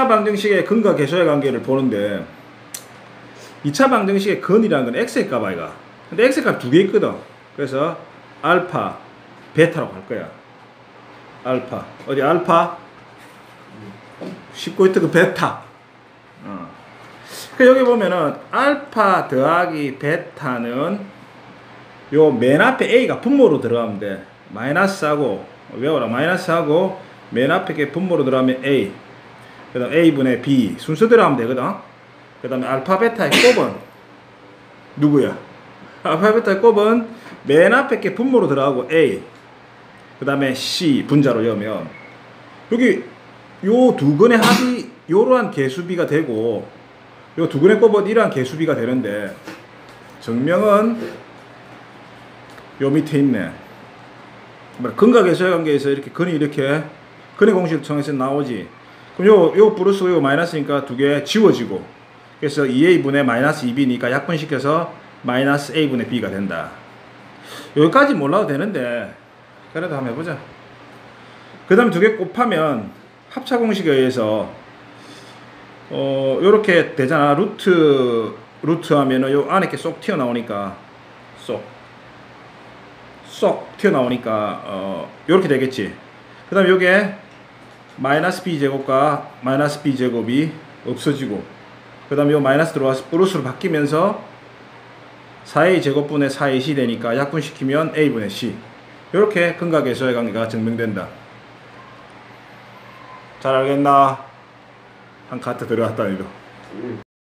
2차 방정식의 근과 계수의 관계를 보는데 2차 방정식의 근이라는 건 x의 값 아이가. 근데 x의 값 두 개 있거든. 그래서 알파, 베타라고 할 거야. 알파. 어디 알파? 19히트 그 베타. 어. 그 여기 보면은 알파 더하기 베타는 요 맨 앞에 a가 분모로 들어가면 돼. 마이너스하고 외워라. 마이너스하고 맨 앞에 게 분모로 들어가면 a. 그 다음 a분의 b 순서대로 하면 되거든. 그 다음에 알파 베타의 곱은 누구야? 알파 베타의 곱은 맨 앞에 게 분모로 들어가고 a. 그 다음에 c 분자로 여면 여기 요 두 근의 합이 요러한 개수비가 되고 요 두 근의 곱은 이러한 개수비가 되는데 정명은 요 밑에 있네. 뭐 근과 계수의 관계에서 이렇게 근이 이렇게 근의 공식을 통해서 나오지. 그럼 요, 요 플러스 요 마이너스니까 두 개 지워지고. 그래서 2a분의 마이너스 2b니까 약분시켜서 마이너스 a분의 b가 된다. 여기까지 몰라도 되는데 그래도 한번 해보자. 그 다음에 두개 곱하면 합차 공식에 의해서 어 요렇게 되잖아. 루트 루트 하면은 요 안에 쏙 튀어나오니까 쏙 쏙 튀어나오니까 어 요렇게 되겠지. 그 다음에 요게 마이너스 b 제곱과 마이너스 b 제곱이 없어지고 그 다음에 요 마이너스 들어와서 플러스로 바뀌면서 4a 제곱분의 4ac 되니까 약분시키면 a분의 c 이렇게 계수의 관계가 증명된다. 잘 알겠나? 한 카트 들어갔다 이거.